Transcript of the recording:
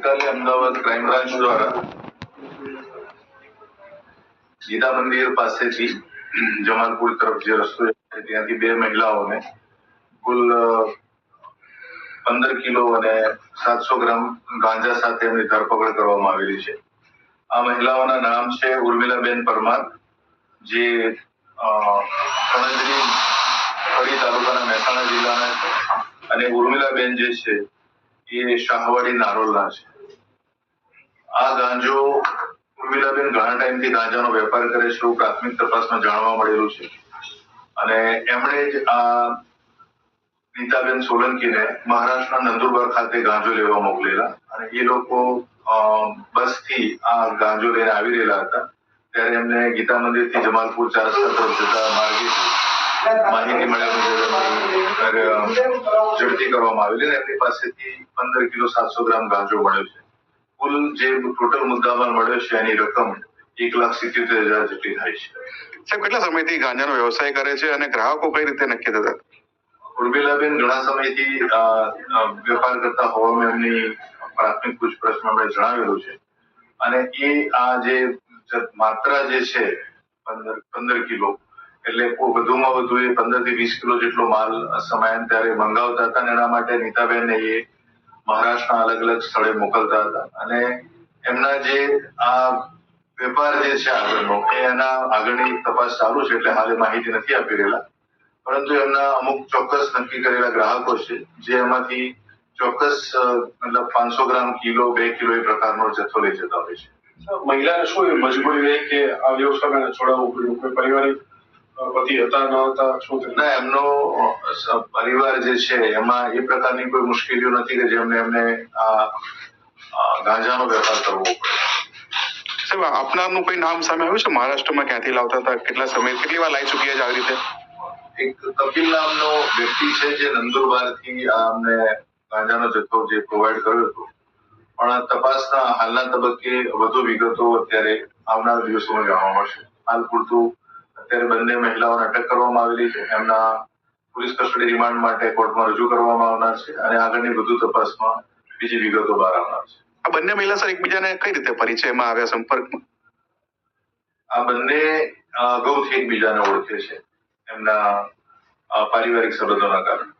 ગઈકાલે Ahmedabad crime branch દ્વારા ગીતા મંદિર પાસેથી જમાલપુર તરફ જે રસ્તો છે, ત્યાંથી બે મહિલાઓને કુલ પંદર કિલો અને સાતસો ગ્રામ ગાંજા સાથે એમની ધરપકડ કરવામાં આવેલી છે. આ મહિલાઓના નામ છે ઉર્મિલાબેન પરમાર, જે કણજરી કડી તાલુકાના મહેસાણા જિલ્લાના છે અને ઉર્મિલાબેન જે છે એ શાહવાડી નારોલના છે. આ ગાંજો ઉર્મિલાબેન ઘણા ટાઈમથી ગાંજાનો વેપાર કરે છે એવું પ્રાથમિક તપાસમાં જાણવા મળેલું છે. અને એમણે જ આ નીતાબેન સોલંકીને મહારાષ્ટ્રના નંદુરબાર ખાતે ગાંજો લેવા મોકલેલા. અને એ લોકો બસથી આ ગાંજો લઈને આવી રહેલા હતા. ત્યારે એમને ગીતા મંદિરથી જમાલપુર ચાર તરફ જતા માર્ગે માહિતી મળ્યા મુજબ ઝડપી કરવામાં આવેલી અને એમની પાસેથી પંદર કિલો સાતસો ગ્રામ ગાંજો મળ્યો છે. કુલ જે ટોટલ મુદ્દામાલ મળ્યો છે એની રકમ એક લાખ સિત્યોતેર હજાર જેટલી થાય છે. સાહેબ કેટલા સમયથી ગાંજાનો વ્યવસાય કરે છે અને ગ્રાહકો કઈ રીતે નક્કી થતા? ઉર્મિલાબેન ઘણા સમયથી વેપાર કરતા હોવાનું એમની પ્રાથમિક પૂછપરછમાં મેં જણાવેલું છે. અને એ આ જે માત્રા જે છે પંદર પંદર કિલો એટલે વધુમાં વધુ એ પંદરથી વીસ કિલો જેટલો માલ સમયાંતરે મંગાવતા હતા અને એના માટે નીતાબેન એ મહારાષ્ટ્રના અલગ અલગ સ્થળે મોકલતા હતા. અને એમના જે આ વેપાર જે છે આગળનો એના આગળની તપાસ ચાલુ છે એટલે હાલે માહિતી નથી આપી રહેલા. પરંતુ એમના અમુક ચોક્કસ નક્કી કરેલા ગ્રાહકો છે, જે એમાંથી ચોક્કસ મતલબ પાંચસો ગ્રામ કિલો, બે કિલો એ પ્રકારનો જથ્થો લઈ જતા હોય છે. મહિલાને શું મજબૂરી રહી કે આ વ્યવસાયને છોડાવવું પડ્યું કોઈ પારિવારિક પતિ હતા ન હતા શું ના એમનો પરિવાર જે છે એમાં એ પ્રકારની કોઈ મુશ્કેલીઓ નથી કે જેમને એમને આ ગાંજાનો વેપાર કરવો પડે. સાહેબ આપનારનું કોઈ નામ સામે આવ્યું છે? મહારાષ્ટ્રમાં ક્યાંથી લાવતા હતા? કેટલા સમય કેટલી વાર લાવી ચૂક્યા છે આવી રીતે? એક કપિલ નામનો વ્યક્તિ છે જે નંદુરબારથી અમને ગાંજાનો જથ્થો જે પ્રોવાઈડ કર્યો હતો. પણ તપાસના હાલના તબક્કે વધુ વિગતો અત્યારે આવનાર દિવસોમાં જાણવા મળશે. હાલ પૂરતું અત્યારે બંને મહિલાઓને અટક કરવામાં આવેલી છે. એમના પોલીસ કસ્ટડી રિમાન્ડ માટે કોર્ટમાં રજૂ કરવામાં આવનાર છે અને આગળની વધુ તપાસમાં બીજી વિગતો બહાર આવનાર છે. આ બંને મહિલા સર એકબીજાને કઈ રીતે પરિચયમાં આવ્યા સંપર્કમાં? આ બંને અગાઉથી એકબીજાને ઓળખે છે. એમના પારિવારિક સંબંધોના કારણે.